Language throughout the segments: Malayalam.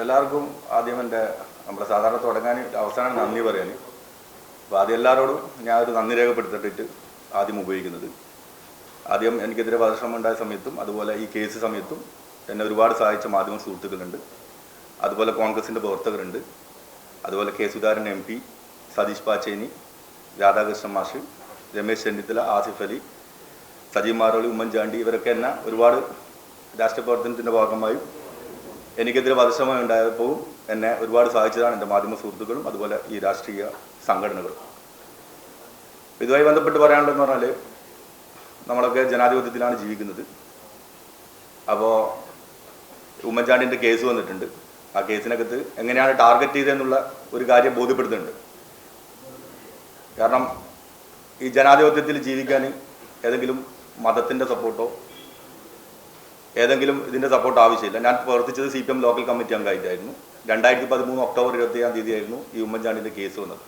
എല്ലാവർക്കും ആദ്യം എന്റെ നമ്മുടെ സാധാരണ തുടങ്ങാൻ അവസാനം നന്ദി പറയാൻ. അപ്പോൾ ആദ്യം എല്ലാവരോടും ഞാൻ ഒരു നന്ദി രേഖപ്പെടുത്തിയിട്ട് ആദ്യം ഉപയോഗിക്കുന്നത്. ആദ്യം എനിക്കെതിരെ വധശ്രമം ഉണ്ടായ സമയത്തും അതുപോലെ ഈ കേസ് സമയത്തും എന്നെ ഒരുപാട് സഹായിച്ച മാധ്യമ സുഹൃത്തുക്കളുണ്ട്. അതുപോലെ കോൺഗ്രസിന്റെ പ്രവർത്തകരുണ്ട്. അതുപോലെ K Sudharan M P Satheesh Pacheni Radhakrishnan മാഷ് രമേശ് ചെന്നിത്തല ആസിഫ് അലി സജീവ് മാറോളി ഉമ്മൻചാണ്ടി ഇവരൊക്കെ എന്നെ ഒരുപാട് രാഷ്ട്രീയ പ്രവർത്തനത്തിന്റെ ഭാഗമായും എനിക്കെതിരെ വധശ്രമം ഉണ്ടായപ്പോൾ എന്നെ ഒരുപാട് സഹായിച്ചതാണ് എന്റെ മാധ്യമ സുഹൃത്തുക്കളും അതുപോലെ ഈ രാഷ്ട്രീയ സംഘടനകളും. ഇതുമായി ബന്ധപ്പെട്ട് പറയാനുള്ളതെന്ന് പറഞ്ഞാൽ നമ്മളൊക്കെ ജനാധിപത്യത്തിലാണ് ജീവിക്കുന്നത്. അപ്പോൾ ഉമ്മൻചാണ്ടിന്റെ കേസ് വന്നിട്ടുണ്ട്. ആ കേസിനകത്ത് എങ്ങനെയാണ് ടാർഗറ്റ് ചെയ്തതെന്നുള്ള ഒരു കാര്യം ബോധ്യപ്പെടുത്തുന്നുണ്ട്. കാരണം ഈ ജനാധിപത്യത്തിൽ ജീവിക്കാൻ ഏതെങ്കിലും മതത്തിന്റെ സപ്പോർട്ടോ ഏതെങ്കിലും ഇതിന്റെ സപ്പോർട്ട് ആവശ്യമില്ല. ഞാൻ പ്രവർത്തിച്ചത് C P M local committee അംഗമായിട്ടായിരുന്നു. രണ്ടായിരത്തി പതിമൂന്ന് ഒക്ടോബർ ഇരുപത്തിയേഴാം തീയതി ആയിരുന്നു ഈ ഉമ്മൻചാണ്ടിന്റെ കേസ് വന്നത്.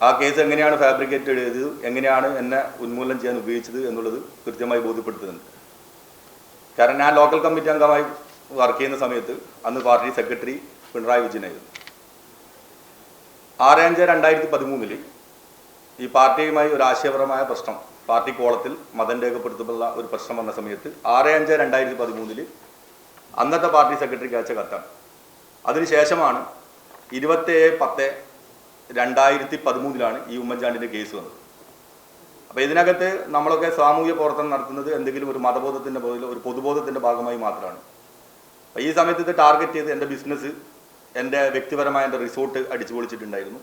ആ കേസ് എങ്ങനെയാണ് ഫാബ്രിക്കേറ്റ് ചെയ്തത്? എങ്ങനെയാണ് എന്നെ ഉന്മൂലനം ചെയ്യാൻ ഉപയോഗിച്ചത് എന്നുള്ളത് കൃത്യമായി ബോധ്യപ്പെടുത്തുന്നുണ്ട്. കാരണം ഞാൻ ലോക്കൽ കമ്മിറ്റി അംഗമായി വർക്ക് ചെയ്യുന്ന സമയത്ത് അന്ന് പാർട്ടി സെക്രട്ടറി പിണറായി വിജയനായിരുന്നു ആറ് അഞ്ച് രണ്ടായിരത്തി പതിമൂന്നിൽ ഈ പാർട്ടിയുമായി ഒരു ആശയപരമായ പ്രശ്നം പാർട്ടി കോളത്തിൽ മതം രേഖപ്പെടുത്തുമ്പോൾ ഒരു പ്രശ്നം വന്ന സമയത്ത് ആറ് അഞ്ച് രണ്ടായിരത്തി പതിമൂന്നിൽ അന്നത്തെ പാർട്ടി സെക്രട്ടറിക്ക് അയച്ച കത്താണ് അതിനുശേഷമാണ് ഇരുപത്തേഴ് പത്ത് രണ്ടായിരത്തി പതിമൂന്നിലാണ് ഈ ഉമ്മൻചാണ്ടിന്റെ കേസ് വന്നത്. അപ്പോൾ ഇതിനകത്ത് നമ്മളൊക്കെ സാമൂഹ്യ പ്രവർത്തനം നടത്തുന്നത് എന്തെങ്കിലും ഒരു മതബോധത്തിന്റെ ഒരു പൊതുബോധത്തിന്റെ ഭാഗമായി മാത്രമാണ്. അപ്പോൾ ഈ സമയത്ത് ഇത് ടാർഗറ്റ് ചെയ്ത് എന്റെ ബിസിനസ് എന്റെ വ്യക്തിപരമായ എന്റെ റിസോർട്ട് അടിച്ചു പൊളിച്ചിട്ടുണ്ടായിരുന്നു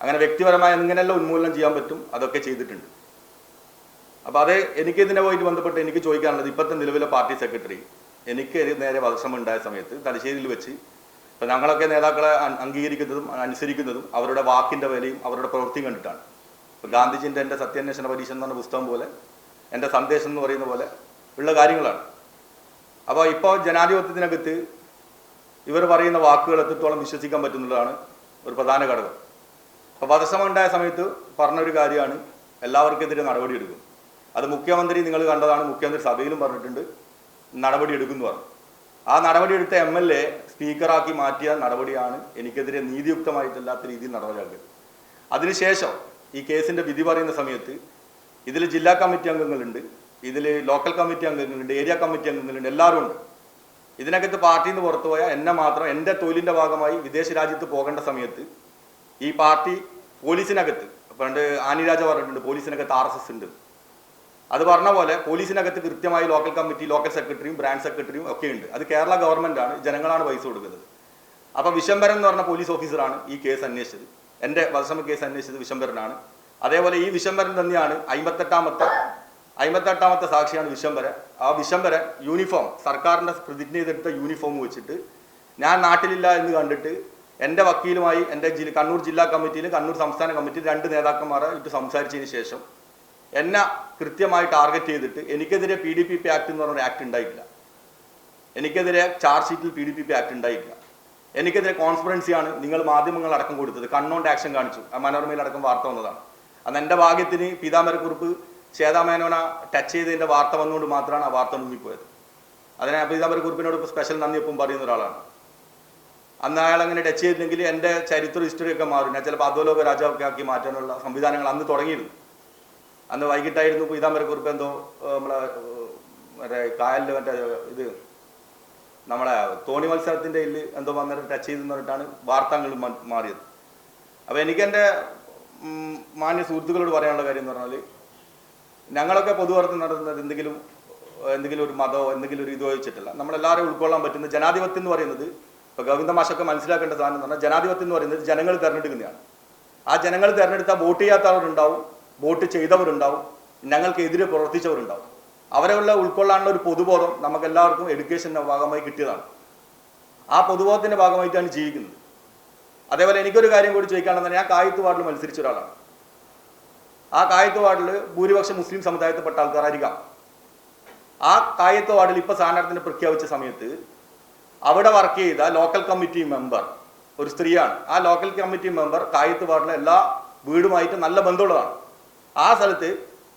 അങ്ങനെ വ്യക്തിപരമായ എങ്ങനെയെല്ലാം ഉന്മൂലനം ചെയ്യാൻ പറ്റും അതൊക്കെ ചെയ്തിട്ടുണ്ട്. അപ്പോൾ അത് എനിക്ക് പോയിട്ട് ബന്ധപ്പെട്ട് എനിക്ക് ചോദിക്കാനുള്ളത് ഇപ്പോഴത്തെ നിലവിലെ പാർട്ടി സെക്രട്ടറി എനിക്ക് നേരെ വധശ്രമം ഉണ്ടായ സമയത്ത് തലശ്ശേരിയിൽ വെച്ച് ഇപ്പം ഞങ്ങളൊക്കെ നേതാക്കളെ അംഗീകരിക്കുന്നതും അനുസരിക്കുന്നതും അവരുടെ വാക്കിന്റെ വിലയും അവരുടെ പ്രവൃത്തിയും കണ്ടിട്ടാണ്. ഇപ്പോൾ ഗാന്ധിജിന്റെ എന്റെ സത്യാന്വേഷണ പരീക്ഷ എന്ന് പറഞ്ഞ പുസ്തകം പോലെ എന്റെ സന്ദേശം എന്ന് പറയുന്ന പോലെ ഉള്ള കാര്യങ്ങളാണ്. അപ്പോൾ ഇപ്പോൾ ജനാധിപത്യത്തിനകത്ത് ഇവർ പറയുന്ന വാക്കുകൾ എത്രത്തോളം വിശ്വസിക്കാൻ പറ്റുന്നതാണ് ഒരു പ്രധാന ഘടകം. അപ്പോൾ വധശ്രമം ഉണ്ടായ സമയത്ത് പറഞ്ഞൊരു കാര്യമാണ് എല്ലാവർക്കെതിരെ നടപടിയെടുക്കും. അത് മുഖ്യമന്ത്രി നിങ്ങൾ കണ്ടതാണ് മുഖ്യമന്ത്രി സഭയിലും പറഞ്ഞിട്ടുണ്ട് നടപടി എടുക്കുന്നു പറഞ്ഞു. ആ നടപടിയെടുത്ത എം എൽ എ സ്പീക്കറാക്കി മാറ്റിയ നടപടിയാണ് എനിക്കെതിരെ നീതിയുക്തമായിട്ടല്ലാത്ത രീതിയിൽ നടപടിയാക്കിയത് അതിനുശേഷം ഈ കേസിന്റെ വിധി പറയുന്ന സമയത്ത് ഇതിൽ ജില്ലാ കമ്മിറ്റി അംഗങ്ങളുണ്ട് ഇതിൽ ലോക്കൽ കമ്മിറ്റി അംഗങ്ങളുണ്ട് ഏരിയ കമ്മിറ്റി അംഗങ്ങളുണ്ട് എല്ലാവരും ഉണ്ട്. ഇതിനകത്ത് പാർട്ടിയിൽ നിന്ന് പുറത്തു പോയ എന്നെ മാത്രം എന്റെ തൊഴിലിന്റെ ഭാഗമായി വിദേശ രാജ്യത്ത് പോകേണ്ട സമയത്ത് ഈ പാർട്ടി പോലീസിനകത്ത് പണ്ട് ആനിരാജ പറഞ്ഞിട്ടുണ്ട് പോലീസിനകത്ത് ആർ എസ് എസ് ഉണ്ട്. അത് പറഞ്ഞ പോലെ പോലീസിനകത്ത് കൃത്യമായി ലോക്കൽ കമ്മിറ്റി ലോക്കൽ സെക്രട്ടറിയും ബ്രാഞ്ച് സെക്രട്ടറിയും ഒക്കെ ഉണ്ട്. അത് കേരള ഗവൺമെന്റ് ആണ് ജനങ്ങളാണ് പൈസ കൊടുക്കുന്നത്. അപ്പൊ വിശംബരൻ എന്ന് പറഞ്ഞ പോലീസ് ഓഫീസറാണ് ഈ കേസ് അന്വേഷിച്ചത്. എന്റെ വധശ്രമ കേസ് അന്വേഷിച്ചത് വിശംബരനാണ്. അതേപോലെ ഈ വിശംബരൻ തന്നെയാണ് അമ്പത്തെട്ടാമത്തെ അമ്പത്തെട്ടാമത്തെ സാക്ഷിയാണ് വിശംബരൻ. ആ വിശംബരൻ യൂണിഫോം സർക്കാരിന്റെ പ്രതിജ്ഞ ചെയ്തെടുത്ത യൂണിഫോം വെച്ചിട്ട് ഞാൻ നാട്ടിലില്ല എന്ന് കണ്ടിട്ട് എന്റെ വക്കീലുമായി എന്റെ കണ്ണൂർ ജില്ലാ കമ്മിറ്റിയിൽ കണ്ണൂർ സംസ്ഥാന കമ്മിറ്റിയിൽ രണ്ട് നേതാക്കന്മാരെ ഇട്ട് സംസാരിച്ചതിന് ശേഷം എന്നെ കൃത്യമായി ടാർഗറ്റ് ചെയ്തിട്ട് എനിക്കെതിരെ P D P P act എന്ന് പറഞ്ഞൊരു ആക്ട് ഉണ്ടായിട്ടില്ല എനിക്കെതിരെ ചാർജ് ഷീറ്റിൽ P D P P act ഉണ്ടായിട്ടില്ല എനിക്കെതിരെ കോൺസ്പിറൻസിയാണ് നിങ്ങൾ മാധ്യമങ്ങൾ അടക്കം കൊടുത്തത്. കണ്ണോണ്ട് ആക്ഷൻ കാണിച്ചു. ആ അടക്കം വാർത്ത വന്നതാണ്. അന്ന് എന്റെ ഭാഗ്യത്തിന് പീതാമരക്കുറിപ്പ് ശ്വേതാമേനോന ടച്ച് ചെയ്തതിന്റെ വാർത്ത വന്നുകൊണ്ട് മാത്രമാണ് ആ വാർത്ത മുങ്ങിപ്പോയത്. അതിനെ പീതാമരക്കുറിപ്പിനോട് ഇപ്പോൾ സ്പെഷ്യൽ നന്ദി ഒപ്പം പറയുന്ന ഒരാളാണ്. അന്ന് അയാൾ അങ്ങനെ ടച്ച് ചെയ്തില്ലെങ്കിൽ എന്റെ ചരിത്ര ഹിസ്റ്ററി ഒക്കെ മാറും. ഞാൻ ചിലപ്പോൾ അധോലോക രാജാവൊക്കെ ആക്കി മാറ്റാനുള്ള സംവിധാനങ്ങൾ അന്ന് തുടങ്ങിയിരുന്നു. അന്ന് വൈകിട്ടായിരുന്നു പീതാംബരക്കുറിപ്പ് എന്തോ നമ്മളെ മറ്റേ കായലിൽ മറ്റേ ഇത് നമ്മളെ തോണി മത്സരത്തിന്റെ ഇതിൽ എന്തോ വന്നിട്ട് ടച്ച് ചെയ്തെന്ന് പറഞ്ഞിട്ടാണ് വാർത്തകൾ മാറിയത്. അപ്പോൾ എനിക്ക് എന്റെ മാന്യ സുഹൃത്തുക്കളോട് പറയാനുള്ള കാര്യം എന്ന് പറഞ്ഞാൽ ഞങ്ങളൊക്കെ പൊതുവർത്തി നടത്തുന്നത് എന്തെങ്കിലും എന്തെങ്കിലും ഒരു മതമോ എന്തെങ്കിലും ഒരു ഇതോ വെച്ചിട്ടില്ല. നമ്മളെല്ലാവരും ഉൾക്കൊള്ളാൻ പറ്റുന്ന ജനാധിപത്യം എന്ന് പറയുന്നത് ഇപ്പോൾ ഗോവിന്ദ മാഷൊക്കെ മനസ്സിലാക്കേണ്ട സാധനം എന്ന് പറഞ്ഞാൽ ജനാധിപത്യം എന്ന് പറയുന്നത് ജനങ്ങൾ തിരഞ്ഞെടുക്കുന്നതാണ്. ആ ജനങ്ങൾ തിരഞ്ഞെടുത്താൽ വോട്ട് ചെയ്യാത്ത ചെയ്യാത്തവരുണ്ടാവും വോട്ട് ചെയ്തവരുണ്ടാവും ഞങ്ങൾക്കെതിരെ പ്രവർത്തിച്ചവരുണ്ടാവും. അവരെയുള്ള ഉൾക്കൊള്ളാനുള്ള ഒരു പൊതുബോധം നമുക്ക് എല്ലാവർക്കും എഡ്യൂക്കേഷന്റെ ഭാഗമായി കിട്ടിയതാണ്. ആ പൊതുബോധത്തിന്റെ ഭാഗമായിട്ടാണ് ജീവിക്കുന്നത്. അതേപോലെ എനിക്കൊരു കാര്യം കൂടി ചോദിക്കാണെന്ന് ഞാൻ കായത്ത് വാർഡിൽ മത്സരിച്ച ഒരാളാണ്. ആ കായത്ത് വാർഡിൽ ഭൂരിപക്ഷം മുസ്ലിം സമുദായത്തിൽപ്പെട്ട ആൾക്കാരായിരിക്കാം. ആ കായത്ത് വാർഡിൽ ഇപ്പൊ സ്ഥാനാർത്ഥിനെ പ്രഖ്യാപിച്ച സമയത്ത് അവിടെ വർക്ക് ചെയ്ത ലോക്കൽ കമ്മിറ്റി മെമ്പർ ഒരു സ്ത്രീയാണ്. ആ ലോക്കൽ കമ്മിറ്റി മെമ്പർ കായത്ത് വാർഡിലെ എല്ലാ വീടുമായിട്ട് നല്ല ബന്ധമുള്ളതാണ്. ആ സ്ഥലത്ത്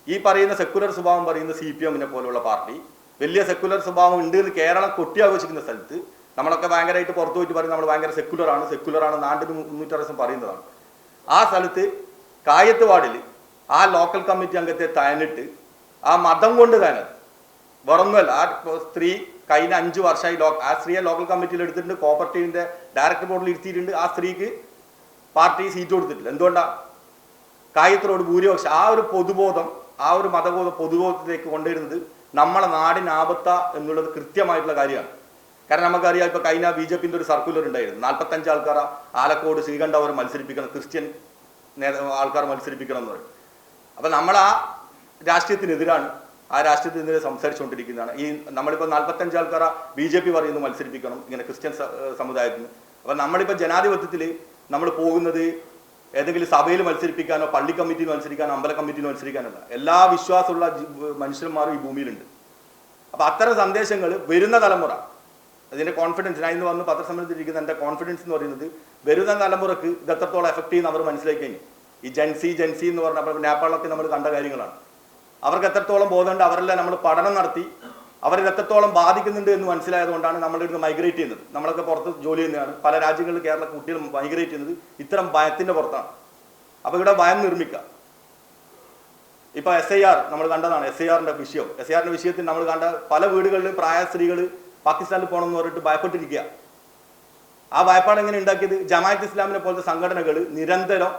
ഈ പറയുന്ന സെക്കുലർ സ്വഭാവം പറയുന്ന സി പി എമ്മിനെ പോലുള്ള പാർട്ടി വലിയ സെക്കുലർ സ്വഭാവം ഉണ്ട് എന്ന് കേരളം കൊട്ടിയാഘോഷിക്കുന്ന സ്ഥലത്ത് നമ്മളൊക്കെ ഭയങ്കരമായിട്ട് പുറത്തു പോയിട്ട് പറയും നമ്മൾ ഭയങ്കര സെക്കുലർ ആണ് സെക്കുലർ ആണ് നാട്ടിന് മുന്നൂറ്ററ് ദിവസം പറയുന്നതാണ്. ആ സ്ഥലത്ത് കായത്ത് വാർഡിൽ ആ ലോക്കൽ കമ്മിറ്റി അംഗത്തെ തയനിട്ട് ആ മതം കൊണ്ട് തന്നെ വെറൊന്നുമല്ല ആ സ്ത്രീ കഴിഞ്ഞ അഞ്ച് വർഷമായി ലോ ആ സ്ത്രീയെ ലോക്കൽ കമ്മിറ്റിയിൽ എടുത്തിട്ടുണ്ട് കോപ്പറേറ്റീവിന്റെ ഡയറക്ടർ ബോർഡിൽ ഇരുത്തിയിട്ടുണ്ട് ആ സ്ത്രീക്ക് പാർട്ടി സീറ്റ് കൊടുത്തിട്ടില്ല. എന്തുകൊണ്ടാ? കായത്തിനോട് ഭൂരിപക്ഷം ആ ഒരു പൊതുബോധം ആ ഒരു മതബോധം പൊതുബോധത്തിലേക്ക് കൊണ്ടുവരുന്നത് നമ്മളെ നാടിന് ആപത്ത എന്നുള്ളത് കൃത്യമായിട്ടുള്ള കാര്യമാണ്. കാരണം നമുക്കറിയാം ഇപ്പൊ കഴിഞ്ഞ ബി ജെ പിന്റെ ഒരു സർക്കുലർ ഉണ്ടായിരുന്നു. നാൽപ്പത്തഞ്ച് ആൾക്കാർ ആലക്കോട് ശ്രീകണ്ഠവർ മത്സരിപ്പിക്കണം ക്രിസ്ത്യൻ ആൾക്കാർ മത്സരിപ്പിക്കണം എന്ന് പറയും. അപ്പൊ നമ്മൾ ആ രാഷ്ട്രീയത്തിനെതിരാണ് ആ രാഷ്ട്രീയത്തിനെതിരെ സംസാരിച്ചുകൊണ്ടിരിക്കുന്നതാണ്. ഈ നമ്മളിപ്പോൾ നാൽപ്പത്തഞ്ച് ആൾക്കാർ ബി ജെ പി പറയുന്നു മത്സരിപ്പിക്കണം ഇങ്ങനെ ക്രിസ്ത്യൻ സമുദായത്തിന്. അപ്പൊ നമ്മളിപ്പോൾ ജനാധിപത്യത്തിൽ നമ്മൾ പോകുന്നത് ഏതെങ്കിലും സഭയിൽ മത്സരിപ്പിക്കാനോ പള്ളി കമ്മിറ്റിയിൽ മത്സരിക്കാനോ അമ്പല കമ്മിറ്റിയിൽ മത്സരിക്കാനല്ല. എല്ലാ വിശ്വാസമുള്ള മനുഷ്യന്മാരും ഈ ഭൂമിയിലുണ്ട്. അപ്പൊ അത്തരം സന്ദേശങ്ങൾ വരുന്ന തലമുറ അതിന്റെ കോൺഫിഡൻസ് ഞാൻ ഇന്ന് വന്ന് പത്രസമ്മേളനത്തിലിരിക്കുന്ന എന്റെ കോൺഫിഡൻസ് എന്ന് പറയുന്നത് വരുന്ന തലമുറയ്ക്ക് ഇത് എത്രത്തോളം എഫക്ട് ചെയ്യുന്ന അവർ മനസ്സിലാക്കി ഈ ജൻസി ജൻസി എന്ന് പറഞ്ഞപ്പോൾ നേപ്പാളിലൊക്കെ നമ്മൾ കണ്ട കാര്യങ്ങളാണ്. അവർക്ക് എത്രത്തോളം ബോധമുണ്ട് അവരെല്ലാം നമ്മൾ പഠനം നടത്തി അവരിത് എത്രത്തോളം ബാധിക്കുന്നുണ്ട് എന്ന് മനസ്സിലായതുകൊണ്ടാണ് നമ്മളുടെ ഇവിടുന്ന് മൈഗ്രേറ്റ് ചെയ്യുന്നത്. നമ്മളൊക്കെ പുറത്ത് ജോലി ചെയ്യുന്നതാണ്. പല രാജ്യങ്ങളിൽ കേരള കുട്ടികൾ മൈഗ്രേറ്റ് ചെയ്യുന്നത് ഇത്തരം ഭയത്തിന്റെ പുറത്താണ്. അപ്പൊ ഇവിടെ ഭയം നിർമ്മിക്കാം ഇപ്പൊ എസ് ഐ ആർ നമ്മൾ കണ്ടതാണ് എസ് ഐ ആറിന്റെ വിഷയം. എസ് ഐ ആറിന്റെ വിഷയത്തിൽ നമ്മൾ കണ്ട പല വീടുകളിലും പ്രായ സ്ത്രീകൾ പാകിസ്ഥാനിൽ പോകണമെന്ന് പറഞ്ഞിട്ട് ഭയപ്പെട്ടിരിക്കുക. ആ ഭയപ്പാട് എങ്ങനെ ഉണ്ടാക്കിയത്? ജമാഅത്ത് ഇസ്ലാമിനെ പോലത്തെ സംഘടനകൾ നിരന്തരം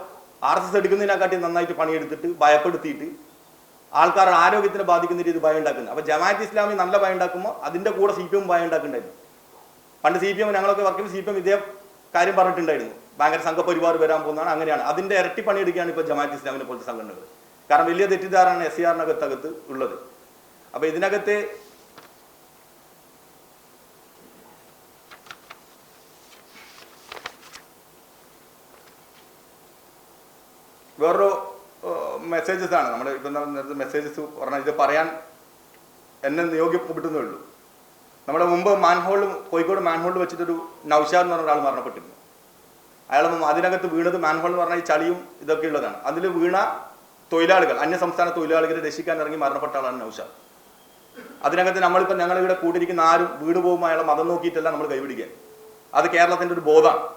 ആർ എസ് എസ് എടുക്കുന്നതിനെക്കാട്ടി നന്നായിട്ട് പണിയെടുത്തിട്ട് ഭയപ്പെടുത്തിയിട്ട് ആൾക്കാരുടെ ആരോഗ്യത്തിന് ബാധിക്കുന്ന രീതി ഭയം ഉണ്ടാക്കുന്നത്. അപ്പൊ ജമാഅത്ത് ഇസ്ലാമി നല്ല ഭയം ഉണ്ടാക്കുമ്പോൾ അതിന്റെ കൂടെ സി പി എം ഭയം ഉണ്ടാക്കുന്നുണ്ടായിരുന്നു. പണ്ട് സി പി എം ഞങ്ങളൊക്കെ വർക്ക് ചെയ്യുമ്പോൾ സി പി എം ഇതേ കാര്യം പറഞ്ഞിട്ടുണ്ടായിരുന്നു. ഭയങ്കര സംഘപരിവാർ വരാൻ പോകുന്നതാണ്. അങ്ങനെയാണ്. അതിന്റെ ഇരട്ടി പണിയെടുക്കുകയാണ് ഇപ്പോൾ ജമാഅത്ത് ഇസ്ലാമിനെ പോലത്തെ സംഘടനകൾ കാരണം വലിയ തെറ്റിദ്ധാരണ എസ് സി ആറിനകത്തകത്ത് ഉള്ളത്. അപ്പൊ ഇതിനകത്ത് വേറൊരു മെസ്സേജസ് ആണ്. നമ്മൾ ഇപ്പം നേരത്തെ മെസ്സേജസ് പറഞ്ഞാൽ ഇത് പറയാൻ എന്നെ നിയോഗിക്കപ്പെട്ടതേ ഉള്ളൂ. നമ്മുടെ മുമ്പ് മാൻഹോളിൽ കോഴിക്കോട് മാൻഹോളിൽ വെച്ചിട്ടൊരു നൗഷാദ് എന്ന് പറഞ്ഞ ഒരാൾ മരണപ്പെട്ടിരുന്നു. അയാൾ അതിനകത്ത് വീണത് മാൻഹോൾ എന്ന് പറഞ്ഞാൽ ഈ ചളിയും ഇതൊക്കെ ഉള്ളതാണ്. അതിൽ വീണ തൊഴിലാളികൾ അന്യ സംസ്ഥാന തൊഴിലാളികളെ രക്ഷിക്കാൻ ഇറങ്ങി മരണപ്പെട്ട ആളാണ് നൗഷാദ്. അതിനകത്ത് നമ്മളിപ്പോൾ ഞങ്ങളിവിടെ കൂടിയിരിക്കുന്ന ആരും വീട് പോകുമ്പോൾ അയാളെ മതം നോക്കിയിട്ടല്ല നമ്മൾ കൈപിടിക്കാൻ അത് കേരളത്തിന്റെ ഒരു ബോധമാണ്.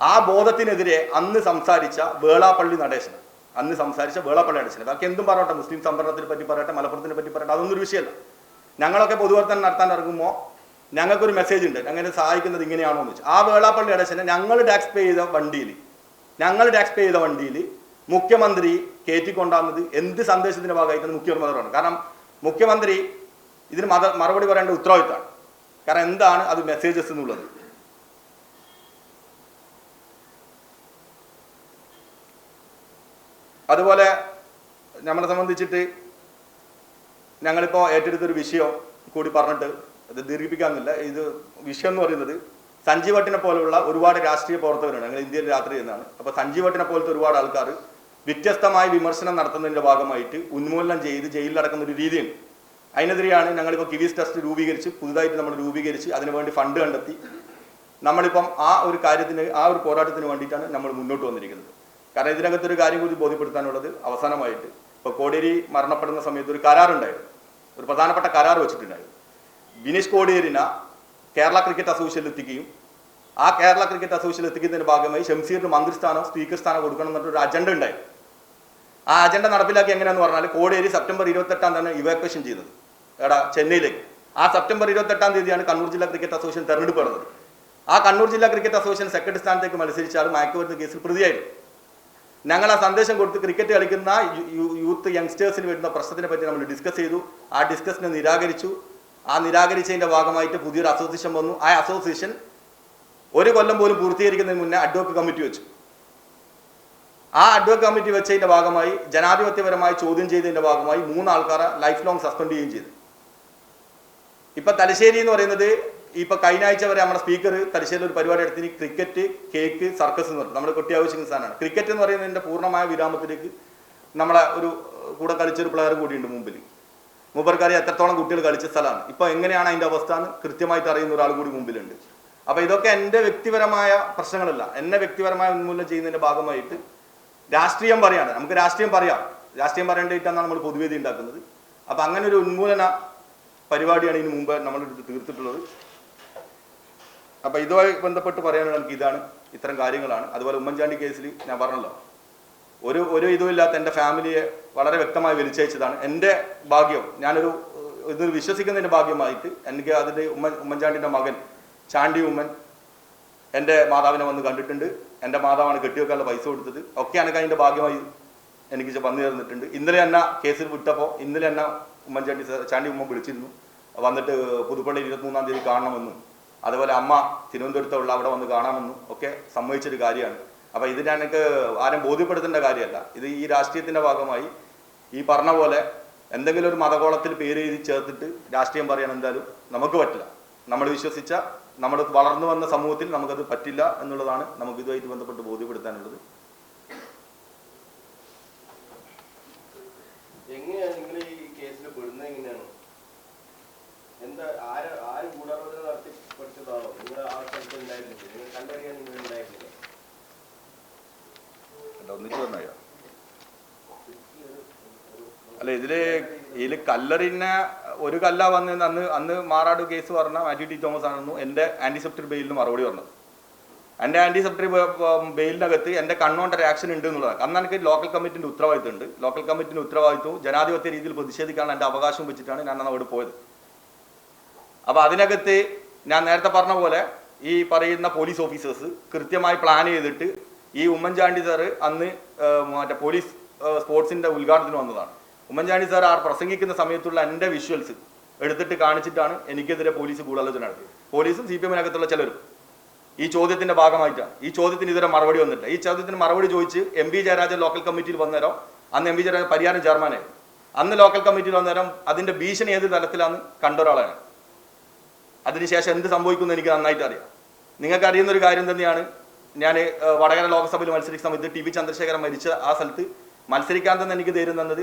ആ ബോധത്തിനെതിരെ അന്ന് സംസാരിച്ച വേളാപ്പള്ളി നടേശൻ അന്ന് സംസാരിച്ച വേളപ്പള്ളി നടേശൻ ബാക്കി എന്തും പറയട്ടെ മുസ്ലിം സംവരണത്തിനെ പറ്റി പറയട്ടെ മലപ്പുറത്തിനെ പറ്റി പറയട്ടെ അതൊന്നും ഒരു വിഷയമല്ല. ഞങ്ങളൊക്കെ പൊതുവർത്തനം നടത്താൻ ഇറങ്ങുമ്പോൾ ഞങ്ങൾക്കൊരു മെസ്സേജ് ഉണ്ട്. അങ്ങനെ സഹായിക്കുന്നത് ഇങ്ങനെയാണോ എന്ന് വെച്ചാൽ ആ വേളാപ്പള്ളി അടച്ചനെ ഞങ്ങൾ ടാക്സ് പേ ചെയ്ത വണ്ടിയിൽ ഞങ്ങൾ ടാക്സ് പേ ചെയ്ത വണ്ടിയിൽ മുഖ്യമന്ത്രി കയറ്റിക്കൊണ്ടാകുന്നത് എന്ത് സന്ദേശത്തിന്റെ ഭാഗമായിട്ടാണ് മുഖ്യമന്ത്രി പറയുന്നത് കാരണം മുഖ്യമന്ത്രി ഇതിന് മത മറുപടി പറയേണ്ട ഉത്തരവാദിത്തമാണ് കാരണം എന്താണ് അത് മെസ്സേജസ് എന്നുള്ളത്? അതുപോലെ നമ്മളെ സംബന്ധിച്ചിട്ട് ഞങ്ങളിപ്പോൾ ഏറ്റെടുത്തൊരു വിഷയം കൂടി പറഞ്ഞിട്ട് അത് ദീർഘിപ്പിക്കാമെന്നില്ല ഇത് വിഷയം എന്ന് പറയുന്നത് സഞ്ജീവ് പോലുള്ള ഒരുപാട് രാഷ്ട്രീയ പ്രവർത്തകരാണ് ഞങ്ങൾ ഇന്ത്യയിൽ രാത്രി ചെയ്യുന്നതാണ് അപ്പോൾ സഞ്ജീവ് ഭട്ടിനെ പോലത്തെ ഒരുപാട് ആൾക്കാർ വ്യത്യസ്തമായ വിമർശനം നടത്തുന്നതിന്റെ ഭാഗമായിട്ട് ഉന്മൂലനം ചെയ്ത് ജയിലിൽ ജയിലിലടക്കുന്ന ഒരു രീതിയുണ്ട്. അതിനെതിരെയാണ് ഞങ്ങളിപ്പോൾ കിവീസ് ടെസ്റ്റ് രൂപീകരിച്ച് പുതുതായിട്ട് നമ്മൾ രൂപീകരിച്ച് അതിനുവേണ്ടി ഫണ്ട് കണ്ടെത്തി. നമ്മളിപ്പം ആ ഒരു കാര്യത്തിന് ആ ഒരു പോരാട്ടത്തിന് വേണ്ടിയിട്ടാണ് നമ്മൾ മുന്നോട്ട് വന്നിരിക്കുന്നത്. കാരണം ഇതിനകത്തൊരു കാര്യം കൂടി ബോധ്യപ്പെടുത്താനുള്ളത് അവസാനമായിട്ട് ഇപ്പോൾ കോടിയേരി മരണപ്പെടുന്ന സമയത്ത് ഒരു കരാറുണ്ടായിരുന്നു. ഒരു പ്രധാനപ്പെട്ട കരാർ വെച്ചിട്ടുണ്ടായിരുന്നു. ബിനീഷ് കോടിയേരിന കേരള ക്രിക്കറ്റ് അസോസിയേഷനിൽ എത്തിക്കുകയും ആ കേരള ക്രിക്കറ്റ് അസോസിയേഷനിൽ എത്തിക്കുന്നതിന്റെ ഭാഗമായി ഷംസീറിന് മന്ത്രിസ്ഥാനം സ്പീക്കർ സ്ഥാനം കൊടുക്കണം എന്നൊരു അജണ്ട ഉണ്ടായി ആ അജണ്ട നടപ്പിലാക്കി എങ്ങനെയാന്ന് പറഞ്ഞാൽ കോടിയേരി സെപ്റ്റംബർ ഇരുപത്തെട്ടാം തന്നെ ഇവാക്വേഷൻ ചെയ്തത്. എടാ ചെന്നൈയിലേക്ക്. ആ സെപ്റ്റംബർ ഇരുപത്തെട്ടാം തീയതിയാണ് കണ്ണൂർ ജില്ലാ ക്രിക്കറ്റ് അസോസിയേഷൻ തെരഞ്ഞെടുപ്പ് നടന്നത്. ആ കണ്ണൂർ ജില്ലാ ക്രിക്കറ്റ് അസോസിയേഷൻ സെക്രട്ടറി സ്ഥാനത്തേക്ക് മത്സരിച്ചാൽ മയക്കുമരുന്ന് കേസിൽ പ്രതിയായിരുന്നു. ഞങ്ങൾ ആ സന്ദേശം കൊടുത്ത് ക്രിക്കറ്റ് കളിക്കുന്ന യൂത്ത് യങ്സ്റ്റേഴ്സിന് വരുന്ന പ്രശ്നത്തിനെ പറ്റി നമ്മൾ ഡിസ്കസ് ചെയ്തു. ആ ഡിസ്കസിനെ നിരാകരിച്ചു. ആ നിരാകരിച്ചതിന്റെ ഭാഗമായിട്ട് പുതിയൊരു അസോസിയേഷൻ വന്നു. ആ അസോസിയേഷൻ ഒരു കൊല്ലം പോലും പൂർത്തീകരിക്കുന്നതിന് മുന്നേ അഡ്വോക്ക് കമ്മിറ്റി വെച്ചു. ആ അഡ്വോക്ക് കമ്മിറ്റി വെച്ചതിന്റെ ഭാഗമായി ജനാധിപത്യപരമായി ചോദ്യം ചെയ്തതിന്റെ ഭാഗമായി മൂന്ന് ആൾക്കാരെ ലൈഫ് ലോങ് സസ്പെൻഡ് ചെയ്യുകയും ചെയ്തു. ഇപ്പൊ തലശ്ശേരി എന്ന് പറയുന്നത് ഇപ്പൊ കഴിഞ്ഞ ആഴ്ച വരെ നമ്മുടെ സ്പീക്കർ തലശ്ശേരിയിൽ ഒരു പരിപാടി എടുത്തിന് ക്രിക്കറ്റ് കേക്ക് സർക്കസ് എന്ന് പറഞ്ഞു നമ്മുടെ കുട്ടി ആവശ്യം സാധനമാണ്. ക്രിക്കറ്റ് എന്ന് പറയുന്നതിന്റെ പൂർണമായ വിരാമത്തിലേക്ക് നമ്മളെ ഒരു കൂടെ കളിച്ചൊരു പ്ലെയർ കൂടിയുണ്ട് മുമ്പിൽ. മുബർക്കറി എത്രത്തോളം കുട്ടികൾ കളിച്ച സ്ഥലമാണ്. ഇപ്പൊ എങ്ങനെയാണ് അതിന്റെ അവസ്ഥ എന്ന് കൃത്യമായിട്ട് അറിയുന്ന ഒരാൾ കൂടി മുമ്പിലുണ്ട്. അപ്പൊ ഇതൊക്കെ എന്റെ വ്യക്തിപരമായ പ്രശ്നങ്ങളല്ല. എന്നെ വ്യക്തിപരമായ ഉന്മൂലനം ചെയ്യുന്നതിന്റെ ഭാഗമായിട്ട് രാഷ്ട്രീയം പറയാണ്. നമുക്ക് രാഷ്ട്രീയം പറയാം. രാഷ്ട്രീയം പറയേണ്ടിയിട്ടാണ് നമ്മൾ പൊതുവേദി ഉണ്ടാക്കുന്നത്. അപ്പൊ അങ്ങനെ ഒരു ഉന്മൂലന പരിപാടിയാണ് ഇതിനു മുമ്പ് നമ്മൾ തീർത്തിട്ടുള്ളത്. അപ്പൊ ഇതുമായി ബന്ധപ്പെട്ട് പറയാനുള്ള എനിക്ക് ഇതാണ്. ഇത്തരം കാര്യങ്ങളാണ്. അതുപോലെ ഉമ്മൻചാണ്ടി കേസിൽ ഞാൻ പറഞ്ഞല്ലോ. ഒരു ഒരു ഇതുമില്ലാത്ത എന്റെ ഫാമിലിയെ വളരെ വ്യക്തമായി വലിച്ചയച്ചതാണ്. എന്റെ ഭാഗ്യം ഞാനൊരു ഇത് വിശ്വസിക്കുന്നതിന്റെ ഭാഗ്യമായിട്ട് എനിക്ക് അതിന്റെ ഉമ്മൻ ഉമ്മൻചാണ്ടിന്റെ മകൻ ചാണ്ടി ഉമ്മൻ എന്റെ മാതാവിനെ വന്ന് കണ്ടിട്ടുണ്ട്. എന്റെ മാതാവാണ് കെട്ടിവെക്കാനുള്ള പൈസ കൊടുത്തത്. ഒക്കെ എനിക്ക് അതിന്റെ ഭാഗ്യമായി എനിക്ക് വന്നു ചേർന്നിട്ടുണ്ട്. ഇന്നലെ എന്നെ കേസിൽ വിട്ടപ്പോൾ ഇന്നലെ എന്നെ ഉമ്മൻചാണ്ടി ചാണ്ടി ഉമ്മൻ വിളിച്ചിരുന്നു. വന്നിട്ട് പുതുപ്പള്ളി ഇരുപത്തിമൂന്നാം തീയതി കാണണമെന്നും. അതുപോലെ അമ്മ തിരുവനന്തപുരത്തുള്ള അവിടെ വന്ന് കാണാമെന്നും ഒക്കെ സമ്മതിച്ചൊരു കാര്യമാണ്. അപ്പോൾ ഇത് ഞങ്ങൾക്ക് ആരും ബോധ്യപ്പെടുത്തേണ്ട കാര്യമല്ല. ഇത് ഈ രാഷ്ട്രീയത്തിന്റെ ഭാഗമായി. ഈ പറഞ്ഞ പോലെ എന്തെങ്കിലും ഒരു മതകോളത്തിൽ പേര് എഴുതി ചേർത്തിട്ട് രാഷ്ട്രീയം പറയാൻ എന്തായാലും നമുക്ക് പറ്റില്ല. നമ്മൾ വിശ്വസിച്ച നമ്മൾ വളർന്നു വന്ന സമൂഹത്തിൽ നമുക്കത് പറ്റില്ല എന്നുള്ളതാണ് നമുക്ക് ഇതുമായിട്ട് ബന്ധപ്പെട്ട് ബോധ്യപ്പെടുത്താനുള്ളത് എങ്ങനെയാണ് നിങ്ങൾ ഈ കേസിൽ പെടുന്നത് എങ്ങനെയാണ് എന്താ ആര് ആര് ഗൂഢാലോചന നടത്തി പഠിച്ചതാണോ നിങ്ങൾ ആ സ്ഥലത്ത് ഉണ്ടായിരുന്നില്ല നിങ്ങൾ കണ്ടറിയാൻ നിങ്ങൾ ഉണ്ടായിരുന്നില്ല അല്ല, ഒന്നിച്ച് പറഞ്ഞോ അല്ല ഇതിൽ ഇതിൽ കല്ലറിനെ ഒരു കല്ല വന്ന് അന്ന് അന്ന് മാറാട് കേസ് പറഞ്ഞ മാറ്റി ടി തോമസ് ആണെന്നു എന്റെ ആന്റിസെപ്റ്റിക് ബെയിലിന് മറുപടി പറഞ്ഞത് എന്റെ ആന്റിസെപ്റ്റിക് ബെയിലിനകത്ത് എന്റെ കണ്ണോണ്ട റിയാക്ഷൻ ഉണ്ട് എന്നുള്ളതാണ്. അന്ന് എനിക്ക് ലോക്കൽ കമ്മിറ്റിന്റെ ഉത്തരവാദിത്വം ഉണ്ട് ലോക്കൽ കമ്മിറ്റിന്റെ ഉത്തരവാദിത്വവും ജനാധിപത്യ രീതിയിൽ പ്രതിഷേധിക്കാനുള്ള എന്റെ അവകാശം വെച്ചിട്ടാണ് ഞാൻ അന്ന് അവിടെ പോയത്. അപ്പോൾ അതിനകത്ത് ഞാൻ നേരത്തെ പറഞ്ഞ പോലെ ഈ പറയുന്ന പോലീസ് ഓഫീസേഴ്സ് കൃത്യമായി പ്ലാൻ ചെയ്തിട്ട് ഈ ഉമ്മൻചാണ്ടി സാറ് അന്ന് മറ്റേ പോലീസ് സ്പോർട്സിന്റെ ഉദ്ഘാടനത്തിന് വന്നതാണ്. ഉമ്മൻചാണ്ടി സാർ ആ പ്രസംഗിക്കുന്ന സമയത്തുള്ള എന്റെ വിഷ്വൽസ് എടുത്തിട്ട് കാണിച്ചിട്ടാണ് എനിക്കെതിരെ പോലീസ് ഗൂഢാലോചന നടത്തിയത്. പോലീസും സി പി എമ്മിനകത്തുള്ള ചിലരും ഈ ചോദ്യത്തിന്റെ ഭാഗമായിട്ടാണ്. ഈ ചോദ്യത്തിന് ഇതുവരെ മറുപടി വന്നില്ല ഈ ചോദ്യത്തിന് മറുപടി ചോദിച്ച് എം പി ജയരാജൻ ലോക്കൽ കമ്മിറ്റിയിൽ വന്നേരം അന്ന് എം പി ജയരാജൻ പരിഹാരം ചെയർമാനായിരുന്നു അന്ന് ലോക്കൽ കമ്മിറ്റിയിൽ വന്നേരം അതിന്റെ ഭീഷണി ഏത് തലത്തിലാണ് കണ്ട ഒരാളാണ് അതിനുശേഷം എന്ത് സംഭവിക്കുമെന്ന് എനിക്ക് നന്നായിട്ട് അറിയാം നിങ്ങൾക്ക് അറിയുന്ന ഒരു കാര്യം തന്നെയാണ് ഞാൻ വടകര ലോക്സഭയിൽ മത്സരിക്കുന്ന സമയത്ത് ടി വി ചന്ദ്രശേഖരൻ മരിച്ച ആ സ്ഥലത്ത് മത്സരിക്കാൻ തന്നെ എനിക്ക് ധൈര്യം തന്നത്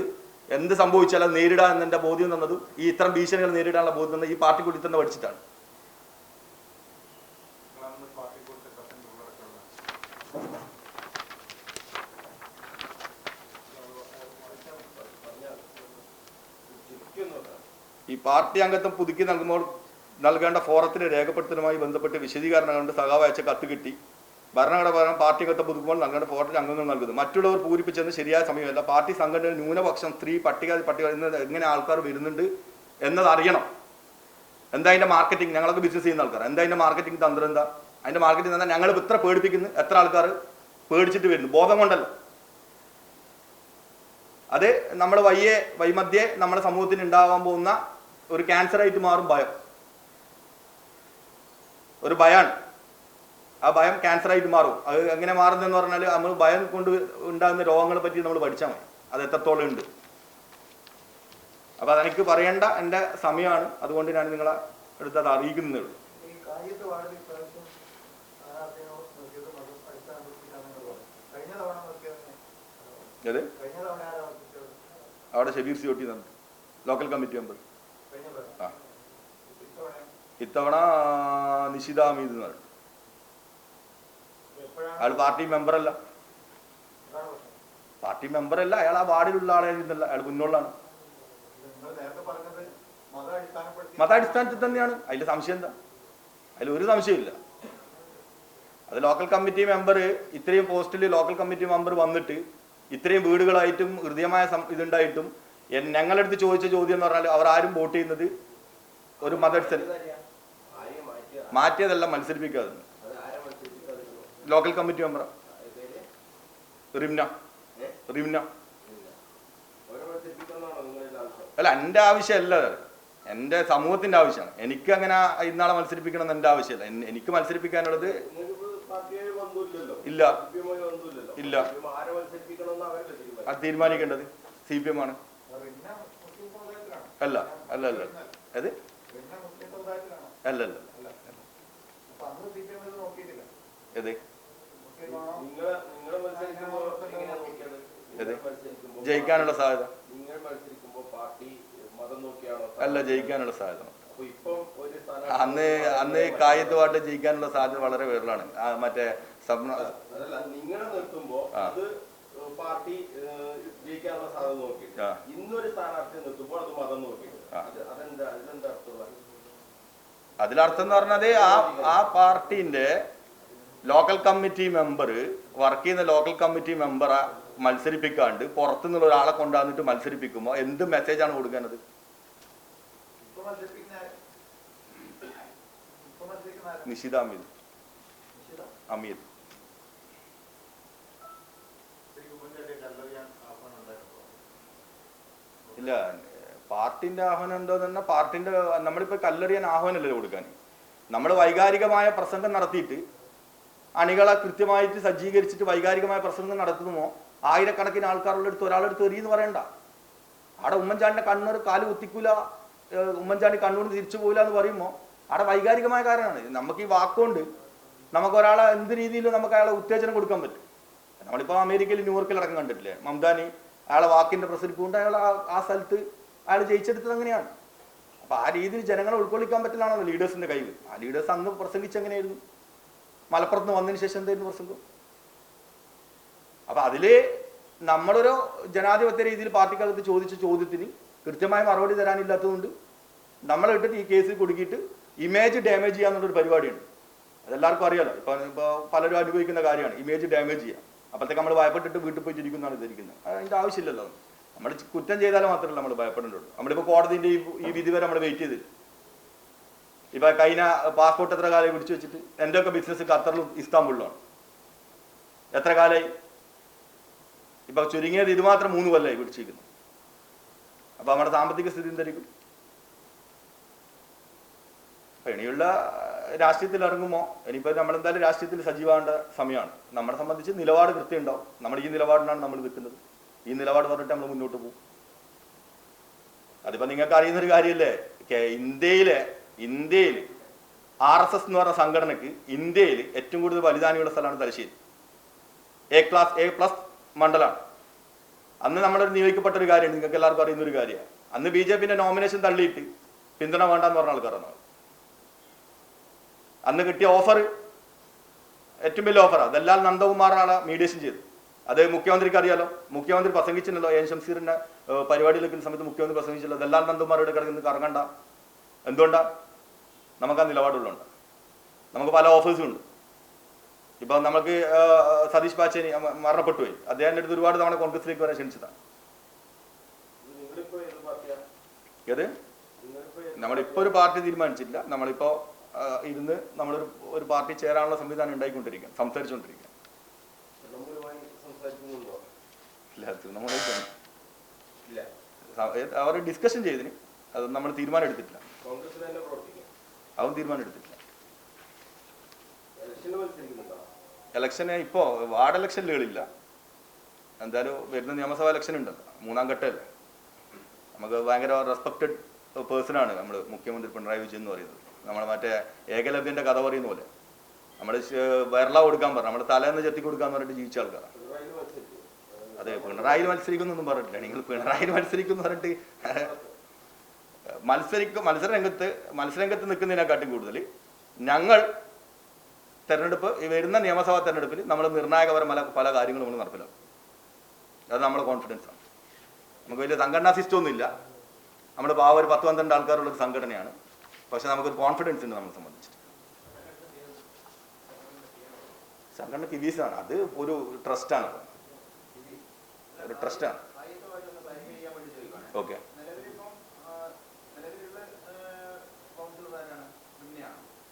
എന്ത് സംഭവിച്ചാലും അത് നേരിടാൻ എന്നെ ബോധ്യം തന്നതും ഈ ഇത്തരം ഭീഷണികൾ നേരിടാനുള്ള ബോധ്യം തന്നത് ഈ പാർട്ടി കൂടി തന്നെ പഠിച്ചിട്ടാണ്. ഈ പാർട്ടി അംഗത്വം പുതുക്കി നൽകുമ്പോൾ നൽകേണ്ട ഫോറത്തിന് രേഖപ്പെടുത്തലുമായി ബന്ധപ്പെട്ട് വിശദീകരണം കൊണ്ട് സഖാവ് അയച്ച കത്ത് കിട്ടി. ഭരണഘടന പറയുന്ന പാർട്ടി അംഗത്വം പുതുക്കുമ്പോൾ നൽകേണ്ട പോർട്ടൽ അംഗങ്ങൾ നൽകുന്നു. മറ്റുള്ളവർ പൂരിപ്പിച്ചെന്ന് ശരിയായ സമയമല്ല. പാർട്ടി സംഘടന ന്യൂനപക്ഷം സ്ത്രീ പട്ടിക പട്ടിക എങ്ങനെ ആൾക്കാർ വരുന്നുണ്ട് എന്നത് അറിയണം എന്താ അതിന്റെ മാർക്കറ്റിംഗ്? ഞങ്ങളൊക്കെ ബിസിനസ് ചെയ്യുന്ന ആൾക്കാർ എന്താ അതിന്റെ മാർക്കറ്റിംഗ് തന്ത്രം എന്താ? അതിന്റെ മാർക്കറ്റിംഗ് എന്താ? ഞങ്ങൾ ഇത്ര പേടിപ്പിക്കുന്നു? എത്ര ആൾക്കാർ പേടിച്ചിട്ട് വരുന്നു? ബോധം കൊണ്ടല്ല അത് നമ്മൾ വയ്യെ വൈമധ്യേ നമ്മുടെ സമൂഹത്തിന് ഉണ്ടാവാൻ പോകുന്ന ഒരു ക്യാൻസറായിട്ട് മാറും ഭയം. ഒരു ഭയാണ്. ആ ഭയം ക്യാൻസർ ആയിട്ട് മാറും. അത് എങ്ങനെ മാറുന്നതെന്ന് പറഞ്ഞാൽ നമ്മൾ ഭയം കൊണ്ട് ഉണ്ടാകുന്ന രോഗങ്ങളെ പറ്റി നമ്മൾ പഠിച്ചാൽ മതി. അത് എത്രത്തോളം ഉണ്ട്. അപ്പൊ അതെനിക്ക് പറയേണ്ട എന്റെ സമയമാണ്. അതുകൊണ്ട് ഞാൻ നിങ്ങളെ അടുത്ത് അത് അറിയിക്കുന്നേ ഉള്ളൂ. അത് അവിടെ ഷബീർ സിയോട്ടി തന്നെ ലോക്കൽ കമ്മിറ്റി മെമ്പർ. ആ. ഇത്തവണ നിഷിത അമീദ് എന്ന് അയാൾ പാർട്ടി മെമ്പറല്ല. പാർട്ടി മെമ്പറല്ല അയാൾ ആ വാർഡിലുള്ള ആളായിരുന്നല്ല അയാൾ മുന്നോളാണ് മതാടിസ്ഥാനത്തിൽ തന്നെയാണ്. അതിൽ സംശയം എന്താ? അതിൽ ഒരു സംശയമില്ല അത് ലോക്കൽ കമ്മിറ്റി മെമ്പർ ഇത്രയും പോസ്റ്റിൽ ലോക്കൽ കമ്മിറ്റി മെമ്പർ വന്നിട്ട് ഇത്രയും വീടുകളായിട്ടും ഹൃദ്യമായ ഇതുണ്ടായിട്ടും എൻ- അടുത്ത് ചോദിച്ച ചോദ്യം എന്ന് പറഞ്ഞാൽ അവർ ആരും വോട്ട് ചെയ്യുന്നത് ഒരു മതടിസ്ഥാനം മാറ്റിയതല്ല. മത്സരിപ്പിക്കാതെ local committee member Rimna? Rimna. അല്ല എന്റെ ആവശ്യമല്ല അത്. എന്റെ സമൂഹത്തിന്റെ ആവശ്യമാണ്. എനിക്ക് അങ്ങനെ ഇന്നാളെ മത്സരിപ്പിക്കണം എന്ന് എന്റെ ആവശ്യമല്ല. എനിക്ക് മത്സരിപ്പിക്കാനുള്ളത് ഇല്ല. ഇല്ല. അത് തീരുമാനിക്കേണ്ടത് സി പി എം ആണ് അല്ല അല്ല. അല്ല അത് അല്ലല്ല മുസ്ലിം ജയിക്കാനുള്ള സാധ്യത. അല്ല ജയിക്കാനുള്ള സാധ്യത. അന്ന് അന്ന് കായത്തുമായിട്ട് ജയിക്കാനുള്ള സാധ്യത വളരെ വിരളാണ് ആ മറ്റേ അതല്ല നിങ്ങളെ നിർത്തുമ്പോ പാർട്ടി ജയിക്കാനുള്ള സാധ്യത നോക്കി ഇന്നൊരു സ്ഥാനാർത്ഥി നിർത്തുമ്പോൾ അത് മതം നോക്കി അതെന്താ അതിലെന്താ അർത്ഥം അതിലർത്ഥം എന്ന് പറഞ്ഞത് ആ ആ പാർട്ടിന്റെ ലോക്കൽ കമ്മിറ്റി മെമ്പർ വർക്ക് ചെയ്യുന്ന ലോക്കൽ കമ്മിറ്റി മെമ്പറെ മത്സരിപ്പിക്കാണ്ട് പുറത്തുനിന്നുള്ള ഒരാളെ കൊണ്ടുവന്നിട്ട് മത്സരിപ്പിക്കുമ്പോൾ എന്ത് മെസ്സേജാണ്? ഇപ്പൊ മത്സരിക്കുന്ന ആരാ? നിഷിത അമീത് അമീത്? ഇല്ല പാർട്ടിന്റെ ആഹ്വാനം ഉണ്ടോ തന്നെ പാർട്ടിന്റെ നമ്മളിപ്പോ കല്ലെറിയാൻ ആഹ്വാനമല്ലേ കൊടുക്കാൻ നമ്മൾ വൈകാരികമായ പ്രസംഗം നടത്തിയിട്ട് അണികളെ കൃത്യമായിട്ട് സജ്ജീകരിച്ചിട്ട് വൈകാരികമായ പ്രസംഗം നടത്തുമോ ആയിരക്കണക്കിന് ആൾക്കാരുടെ അടുത്ത് ഒരാളെടുത്ത് എറിയെന്ന് പറയണ്ട. അവിടെ ഉമ്മൻചാണ്ടിന്റെ കണ്ണൂർ കാൽ കുത്തിക്കൂല. ഉമ്മൻചാണ്ടി കണ്ണൂർ തിരിച്ചു പോകില്ല എന്ന് പറയുമ്പോൾ അവിടെ വൈകാരികമായ കാര്യമാണ്. നമുക്ക് ഈ വാക്കുകൊണ്ട് നമുക്ക് ഒരാളെ എന്ത് രീതിയിലും നമുക്ക് അയാളെ ഉത്തേജനം കൊടുക്കാൻ പറ്റും. നമ്മളിപ്പോൾ അമേരിക്കയിൽ ന്യൂയോർക്കിൽ അടക്കം കണ്ടിട്ടില്ലേ? മംദാനി അയാളെ വാക്കിന്റെ പ്രസരിപ്പ് കൊണ്ട് അയാൾ ആ- സ്ഥലത്ത് അയാൾ ജയിച്ചെടുത്തത് അങ്ങനെയാണ്. അപ്പൊ ആ രീതിയിൽ ജനങ്ങളെ ഉൾക്കൊള്ളിക്കാൻ പറ്റില്ലാണല്ലോ ലീഡേഴ്സിന്റെ കഴിവ് ആ ലീഡേഴ്സ് അന്ന് പ്രസംഗിച്ച് എങ്ങനെയായിരുന്നു മലപ്പുറത്ത് നിന്ന് വന്നതിന് ശേഷം എന്തായിരുന്നു പ്രസംഗം? അപ്പൊ അതിൽ നമ്മളൊരു ജനാധിപത്യ രീതിയിൽ പാർട്ടിക്കകത്ത് ചോദിച്ച ചോദ്യത്തിന് കൃത്യമായ മറുപടി തരാനില്ലാത്തതുകൊണ്ട് നമ്മളെ ഇട്ടിട്ട് ഈ കേസിൽ കുടുക്കിയിട്ട് ഇമേജ് ഡാമേജ് ചെയ്യാന്നുള്ളൊരു പരിപാടിയുണ്ട്. അതെല്ലാവർക്കും അറിയാലോ. ഇപ്പൊ ഇപ്പൊ പലരും അനുഭവിക്കുന്ന കാര്യമാണ്. ഇമേജ് ഡാമേജ് ചെയ്യുക അപ്പോഴത്തേക്ക് നമ്മൾ ഭയപ്പെട്ടിട്ട് വീട്ടിൽ പോയി ചിരിക്കുന്നതാണ് വിചാരിക്കുന്നത് അതിന്റെ ആവശ്യമില്ലല്ലോ. നമ്മൾ കുറ്റം ചെയ്താൽ മാത്രമല്ല നമ്മൾ ഭയപ്പെടേണ്ടുള്ളൂ നമ്മളിപ്പോൾ കോടതിന്റെ ഈ വിധി വരെ നമ്മൾ വെയിറ്റ് ചെയ്തില്ല. ഇപ്പൊ കഴിഞ്ഞ പാസ്പോർട്ട് എത്ര കാലമായി പിടിച്ചു വെച്ചിട്ട്? എന്റെ ഒക്കെ ബിസിനസ് ഖത്തറിലും ഇസ്താംബുളിലും എത്ര കാലമായി? ഇപ്പൊ ചുരുങ്ങിയത് ഇത് മാത്രം മൂന്ന് കൊല്ലമായി പിടിച്ചിരിക്കുന്നു. അപ്പൊ നമ്മുടെ സാമ്പത്തിക സ്ഥിതി എന്തായിരിക്കും ഇനിയുള്ള രാഷ്ട്രീയത്തിൽ ഇറങ്ങുമോ? ഇനിയിപ്പോ നമ്മളെന്തായാലും രാഷ്ട്രീയത്തിൽ സജീവാകേണ്ട സമയമാണ്. നമ്മളെ സംബന്ധിച്ച് നിലപാട് കൃത്യം ഉണ്ടാവും. നമ്മുടെ ഈ നിലപാടിനാണ് നമ്മൾ നിൽക്കുന്നത്. ഈ നിലപാട് പറഞ്ഞിട്ട് നമ്മൾ മുന്നോട്ട് പോകും. അതിപ്പോ നിങ്ങൾക്ക് അറിയുന്ന ഒരു കാര്യമല്ലേ? ഇന്ത്യയിലെ ഇന്ത്യയിൽ ആർ എസ് എസ് എന്ന് പറഞ്ഞ സംഘടനക്ക് ഇന്ത്യയിൽ ഏറ്റവും കൂടുതൽ ബലിദാനിയുള്ള സ്ഥലമാണ് Thalassery. A class A plus മണ്ഡലമാണ്. അന്ന് നമ്മുടെ നിയോഗിക്കപ്പെട്ട ഒരു കാര്യമാണ് നിങ്ങൾക്ക് എല്ലാവർക്കും അറിയുന്ന ഒരു കാര്യമാണ്. അന്ന് ബി ജെ പിന്റെ നോമിനേഷൻ തള്ളിയിട്ട് പിന്തുണ വേണ്ടെന്ന് പറഞ്ഞ ആൾക്കാരാണ് അന്ന് കിട്ടിയ ഓഫർ ഏറ്റവും വലിയ ഓഫറാണ് അതെല്ലാം നന്ദകുമാറാണ് മീഡിയേഷൻ ചെയ്തത്. അത് മുഖ്യമന്ത്രിക്ക് അറിയാലോ. മുഖ്യമന്ത്രി പ്രസംഗിച്ചില്ലല്ലോ എൻ ഷംസീറിന്റെ പരിപാടിയിൽ നിൽക്കുന്ന സമയത്ത് മുഖ്യമന്ത്രി പ്രസംഗിച്ചല്ലോ അതെല്ലാം നന്ദകുമാരോട് കിടക്കുന്നത് കറങ്ങണ്ട. എന്തുകൊണ്ടാ? നമുക്ക് ആ നിലപാടുകളുണ്ട്. നമുക്ക് പല ഓഫേഴ്സും ഉണ്ട്. ഇപ്പൊ നമുക്ക് സതീഷ് പാച്ചേനി മരണപ്പെട്ടു പോയി അദ്ദേഹത്തിന്റെ അടുത്ത് ഒരുപാട് തവണ കോൺഗ്രസിലേക്ക് വരാൻ ക്ഷണിച്ചതാണ്. ഏത് നമ്മളിപ്പോൾ ഒരു പാർട്ടി തീരുമാനിച്ചില്ല നമ്മളിപ്പോ ആ, ഇരുന്ന് നമ്മളൊരു ഒരു പാർട്ടി ചേരാനുള്ള സംവിധാനം ഉണ്ടായിക്കൊണ്ടിരിക്കുക സംസാരിച്ചുകൊണ്ടിരിക്കുക അവർ ഡിസ്കഷൻ ചെയ്തിന്. അത് നമ്മൾ തീരുമാനം എടുത്തിട്ടില്ല. അതും തീരുമാനം എടുത്തിട്ടില്ല ഇലക്ഷന് ഇപ്പോ വാർഡ് ഇലക്ഷനുകളില്ല എന്തായാലും വരുന്ന നിയമസഭാ ഇലക്ഷൻ ഉണ്ടല്ലോ. മൂന്നാം ഘട്ടമല്ലേ. നമുക്ക് ഭയങ്കര റെസ്പെക്റ്റഡ് പേഴ്സണാണ് നമ്മൾ മുഖ്യമന്ത്രി പിണറായി വിജയൻ എന്ന് പറയുന്നത്. നമ്മൾ മറ്റേ ഏകലവ്യന്റെ കഥ പറയുന്ന പോലെ. നമ്മൾ വരള കൊടുക്കാൻ പറഞ്ഞു. നമ്മൾ തലേന്ന് ചെത്തി കൊടുക്കാന്ന് പറഞ്ഞിട്ട് ജീവിച്ച ആൾക്കാരാണ് അതെ പിണറായി മത്സരിക്കുന്നൊന്നും പറഞ്ഞിട്ടില്ല. നിങ്ങൾ പിണറായി മത്സരിക്കുന്നു പറഞ്ഞിട്ട് മത്സരിക്കും മത്സരരംഗത്ത് മത്സരരംഗത്ത് നിൽക്കുന്നതിനെക്കാട്ടും കൂടുതൽ ഞങ്ങൾ തെരഞ്ഞെടുപ്പ് ഈ വരുന്ന നിയമസഭാ തെരഞ്ഞെടുപ്പിൽ നമ്മൾ നിർണായകപരമായ പല കാര്യങ്ങളും നമ്മൾ നടപ്പിലാക്കും. അത് നമ്മുടെ കോൺഫിഡൻസ് ആണ്. നമുക്ക് വലിയ സംഘടനാ സിസ്റ്റം ഒന്നുമില്ല. നമ്മുടെ പാവ ഒരു പത്ത് പന്ത്രണ്ട് ആൾക്കാരുള്ള ഒരു സംഘടനയാണ്. പക്ഷെ നമുക്കൊരു കോൺഫിഡൻസ് ഉണ്ട് നമ്മളെ സംബന്ധിച്ച് സംഘടന ആണ്. അത് ഒരു ട്രസ്റ്റാണ് ഒരു ട്രസ്റ്റാണ്. ഓക്കെ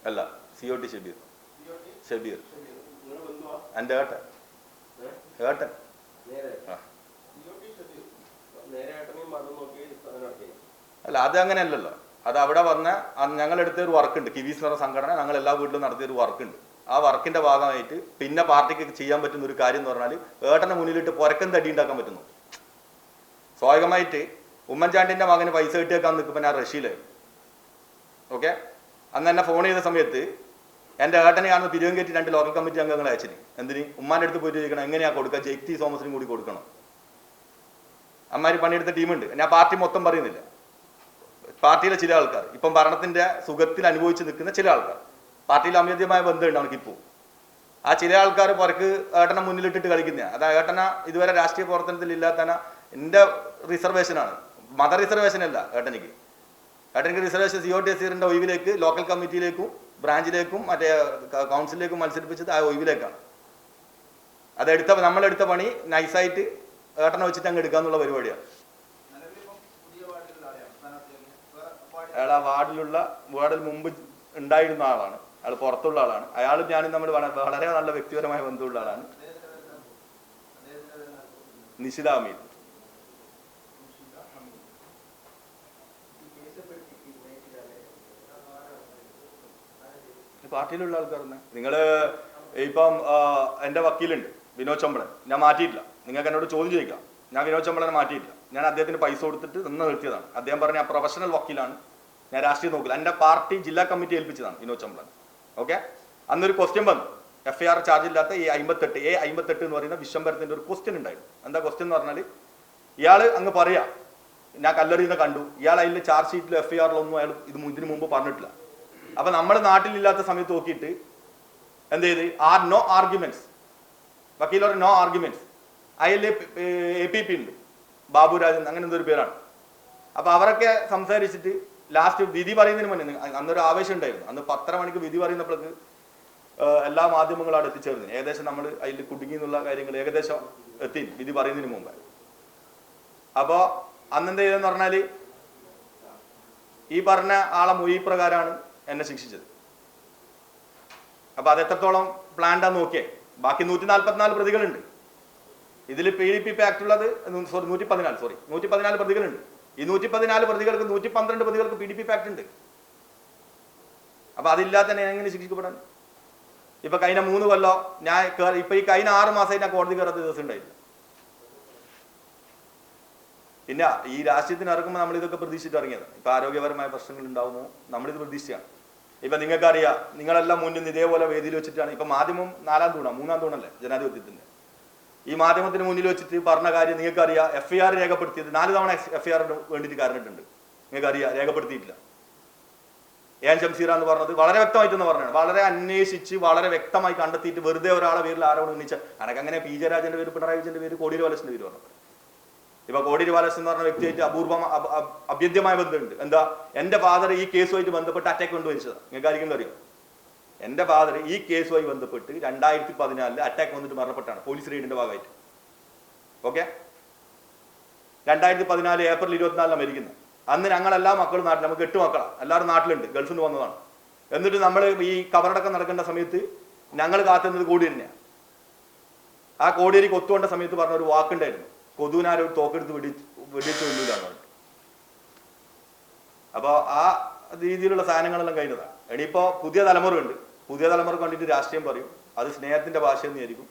അല്ല C O T Shabeer. Shabeer. എന്റെ ഏട്ടൻ. ഏട്ടൻ. അല്ല അത് അങ്ങനെയല്ലല്ലോ. അത് അവിടെ വന്ന ഞങ്ങളെടുത്ത ഒരു വർക്ക് ഉണ്ട് കിവീസ് എന്ന സംഘടന ഞങ്ങൾ എല്ലാ വീട്ടിലും നടത്തിയ ഒരു വർക്ക് ഉണ്ട് ആ വർക്കിന്റെ ഭാഗമായിട്ട് പിന്നെ പാർട്ടിക്ക് ചെയ്യാൻ പറ്റുന്ന ഒരു കാര്യം എന്ന് പറഞ്ഞാൽ ഏട്ടന്റെ മുന്നിലിട്ട് പുരക്കം തടി ഉണ്ടാക്കാൻ പറ്റുന്നു. സ്വാഭാവികമായിട്ട് ഉമ്മൻചാണ്ടിന്റെ മകന് പൈസ കിട്ടിയേക്കാൻ നിൽക്കുമ്പോൾ ഞാൻ റഷ്യയിലായിരുന്നു. ഓക്കെ? അന്ന് എന്നെ ഫോൺ ചെയ്ത സമയത്ത് എന്റെ ഏട്ടനെ കാണുന്ന പിരിവും കയറ്റി രണ്ട് ലോക്കൽ കമ്മിറ്റി അംഗങ്ങളെ അയച്ചിന്. എന്തിന്? ഉമ്മാന്റെ അടുത്ത് പോയിട്ട് ചോദിക്കണം എങ്ങനെയാ കൊടുക്കുക? ജെക്തി തോമസിനും കൂടി കൊടുക്കണം. അമ്മാര് പണിയെടുത്ത ടീമുണ്ട്. ഞാൻ പാർട്ടി മൊത്തം പറയുന്നില്ല. പാർട്ടിയിലെ ചില ആൾക്കാർ ഇപ്പം ഭരണത്തിന്റെ സുഖത്തിൽ അനുഭവിച്ച് നിൽക്കുന്ന ചില ആൾക്കാർ പാർട്ടിയിൽ അമിതമായ ബന്ധമുണ്ട് അവർക്ക് ഇപ്പോൾ ആ ചില ആൾക്കാർ പുറക്ക് ഏട്ടനെ മുന്നിലിട്ടിട്ട് കളിക്കുന്ന. അത് ഏട്ടന ഇതുവരെ രാഷ്ട്രീയ പ്രവർത്തനത്തിൽ ഇല്ലാത്തന എന്റെ റിസർവേഷനാണ് മത റിസർവേഷൻ അല്ല ഏട്ടനിക്ക്. Category reservation C O T S ഒഴിവിലേക്ക് local കമ്മിറ്റിയിലേക്കും ബ്രാഞ്ചിലേക്കും മറ്റേ കൗൺസിലേക്കും മത്സരിപ്പിച്ചത് ആ ഒഴിവിലേക്കാണ്. അതെടുത്ത നമ്മളെടുത്ത പണി നൈസായിട്ട് ഏട്ടനെ വെച്ചിട്ട് അങ്ങ് എടുക്കാന്നുള്ള പരിപാടിയാണ്. അയാൾ വാർഡിലുള്ള വാർഡിൽ മുമ്പ് ഉണ്ടായിരുന്ന ആളാണ്. അയാൾ പുറത്തുള്ള ആളാണ്. അയാളും ഞാനും നമ്മൾ വളരെ നല്ല വ്യക്തിപരമായ ബന്ധമുള്ള ആളാണ്. നിഷിത പാർട്ടിയിലുള്ള ആൾക്കാർ തന്നെ. നിങ്ങൾ ഇപ്പം എന്റെ വക്കീലുണ്ട് വിനോദ് ചമ്പളൻ. ഞാൻ മാറ്റിയിട്ടില്ല. നിങ്ങൾക്ക് എന്നോട് ചോദ്യം ചോദിക്കാം. ഞാൻ വിനോദ് ചമ്പളനെ മാറ്റിയിട്ടില്ല. ഞാൻ അദ്ദേഹത്തിന് പൈസ കൊടുത്തിട്ട് നിന്ന് നിർത്തിയതാണ്. അദ്ദേഹം പറഞ്ഞ പ്രൊഫഷണൽ വക്കീലാണ്. ഞാൻ രാഷ്ട്രീയം നോക്കില്ല. എന്റെ പാർട്ടി ജില്ലാ കമ്മിറ്റി ഏൽപ്പിച്ചതാണ് വിനോദ് ചമ്പളൻ. ഓക്കെ? അന്നൊരു ക്വസ്റ്റ്യൻ വന്നു. എഫ് ഐ ആർ ചാർജ് ഇല്ലാത്ത ഈ അമ്പത്തെട്ട് എ അമ്പത്തെട്ട് എന്ന് പറയുന്ന വിശ്വംഭരത്തിന്റെ ഒരു ക്വസ്റ്റ്യൻ ഉണ്ടായിരുന്നു. എന്താ ക്വസ്റ്റ്യൻ എന്ന് പറഞ്ഞാൽ ഇയാൾ അങ്ങ് പറയാ. ഞാൻ കല്ലെറിയുന്ന കണ്ടു. ഇയാൾ അതിൽ ചാർജ് ഷീറ്റിലും എഫ് ഐ ആറിലൊന്നും അയാൾ ഇത് ഇതിനു മുമ്പ് പറഞ്ഞിട്ടില്ല. അപ്പൊ നമ്മൾ നാട്ടിലില്ലാത്ത സമയത്ത് നോക്കിയിട്ട് എന്ത് ചെയ്ത്? R no arguments. വക്കീൽ പറഞ്ഞ നോ ആർഗ്യുമെന്റ്സ്. അയൽ എ പി പി ഉണ്ട്. ബാബുരാജൻ അങ്ങനെ എന്തൊരു പേരാണ്. അപ്പൊ അവരൊക്കെ സംസാരിച്ചിട്ട് ലാസ്റ്റ് വിധി പറയുന്നതിന് മുന്നേ അന്നൊരു ആവേശം ഉണ്ടായിരുന്നു. അന്ന് പത്തര മണിക്ക് വിധി പറയുന്നപ്പോഴേക്ക് എല്ലാ മാധ്യമങ്ങളും അവിടെ എത്തിച്ചേർന്നു. ഏകദേശം നമ്മൾ അതിൽ കുടുങ്ങി എന്നുള്ള കാര്യങ്ങൾ ഏകദേശം എത്തി വിധി പറയുന്നതിന് മുമ്പ്. അപ്പോ അന്നെന്ത് ചെയ്തെന്ന് പറഞ്ഞാൽ ഈ പറഞ്ഞ ആളെ മൊഴി പ്രകാരമാണ് എന്നെ ശിക്ഷിച്ചത്. അപ്പൊ അത് എത്രത്തോളം പ്ലാൻഡാന്ന് നോക്കിയേ. ബാക്കി നൂറ്റി നാല്പത്തിനാല് പ്രതികളുണ്ട്. ഇതിൽ പി ഡി പി ആക്ട് ഉള്ളത് സോറി നൂറ്റി പതിനാല് സോറി നൂറ്റി പതിനാല് പ്രതികളുണ്ട്. ഈ നൂറ്റി പതിനാല് പ്രതികൾക്ക് നൂറ്റി പന്ത്രണ്ട് പ്രതികൾക്ക് പി ഡി പി ആക്ട് ഉണ്ട്. അപ്പൊ അതില്ലാതെ തന്നെ എങ്ങനെ ശിക്ഷിക്കപ്പെടാൻ? ഇപ്പൊ കഴിഞ്ഞ മൂന്ന് കൊല്ലോ ഞാൻ ഇപ്പൊ ഈ കഴിഞ്ഞ ആറ് മാസം ഞാൻ കോടതി കയറാത്ത ദിവസം ഉണ്ടായില്ല പിന്നെ ഈ രാഷ്ട്രീയത്തിന് ഇറങ്ങുമ്പോൾ നമ്മൾ ഇതൊക്കെ പ്രതീക്ഷിച്ചിട്ട് ഇറങ്ങിയതാണ് ഇപ്പൊ ആരോഗ്യപരമായ പ്രശ്നങ്ങൾ ഉണ്ടാവുമോ? നമ്മളിത് പ്രതീക്ഷിച്ചാണ്. ഇപ്പൊ നിങ്ങൾക്കറിയാം നിങ്ങളെല്ലാം മുന്നിൽ ഇതേപോലെ വേദിയിൽ വെച്ചിട്ടാണ്. ഇപ്പൊ മാധ്യമം നാലാം തൂണ മൂന്നാം തൂണല്ലേ ജനാധിപത്യത്തിന്റെ ഈ മാധ്യമത്തിന് മുന്നിൽ വെച്ചിട്ട് പറഞ്ഞ കാര്യം നിങ്ങൾക്കറിയാം എഫ് ഐ ആർ രേഖപ്പെടുത്തിയത് നാല് തവണ എഫ് ഐ ആറിന് വേണ്ടിയിട്ട് കാരണിട്ടുണ്ട് നിങ്ങൾക്കറിയാം രേഖപ്പെടുത്തിയിട്ടില്ല. എൻ ഷംസീറ എന്ന് പറഞ്ഞത് വളരെ വ്യക്തമായിട്ടെന്ന് പറഞ്ഞാണ് വളരെ അന്വേഷിച്ച് വളരെ വ്യക്തമായി കണ്ടെത്തിയിട്ട് വെറുതെ ഒരാളെ പേരിൽ ആരോട് ഉന്നയിച്ച അനക്ക് അങ്ങനെ പി ജയരാജന്റെ പേര് പിണറായി വിജയന്റെ പേര് കോടിയേരി വലസിന്റെ പേര് പറഞ്ഞു ഇപ്പൊ കോടിയേരി ബാലകൃഷ്ണൻ എന്ന് പറഞ്ഞ വ്യക്തിയായിട്ട് അപൂർവം അഭ- അഭ- അഭ്യന്തമായ ബന്ധമുണ്ട്. എന്താ? എന്റെ ഫാദർ ഈ കേസുമായിട്ട് ബന്ധപ്പെട്ട് അറ്റാക്ക് കൊണ്ടുവച്ചതാണ് നിങ്ങൾക്ക് ആയിരിക്കും അറിയാം? എന്റെ ഫാദർ ഈ കേസുമായി ബന്ധപ്പെട്ട് രണ്ടായിരത്തി പതിനാലിൽ അറ്റാക്ക് വന്നിട്ട് മരണപ്പെട്ടാണ്. പോലീസ് റെയ്ഡിന്റെ ഭാഗമായിട്ട്. ഓക്കെ രണ്ടായിരത്തി പതിനാല് ഏപ്രിൽ ഇരുപത്തിനാലിലാണ് മരിക്കുന്നത് അന്ന് ഞങ്ങളെല്ലാ മക്കളും നാട്ടിൽ നമുക്ക് എട്ട് മക്കളാണ് എല്ലാവരും നാട്ടിലുണ്ട്. ഗൾഫിൽ നിന്ന് വന്നതാണ്. എന്നിട്ട് നമ്മൾ ഈ കവറടക്കം നടക്കേണ്ട സമയത്ത് ഞങ്ങൾ കാത്തുന്നത് കോടിയേരിനെയാണ് ആ കോടിയേരി കൊത്തുകൊണ്ട സമയത്ത് പറഞ്ഞ ഒരു വാക്കുണ്ടായിരുന്നു. കൊതുവിനാരെ തോക്കെടുത്ത് വെടി വെടിവെച്ച് കൊല്ലൂലാണ് അപ്പോൾ ആ രീതിയിലുള്ള സാധനങ്ങളെല്ലാം കഴിഞ്ഞതാണ് ഇനിയിപ്പോ പുതിയ തലമുറ ഉണ്ട് പുതിയ തലമുറ കണ്ടിട്ട് രാഷ്ട്രീയം പറയും. അത് സ്നേഹത്തിന്റെ ഭാഷ എന്ന് വിചാരിക്കും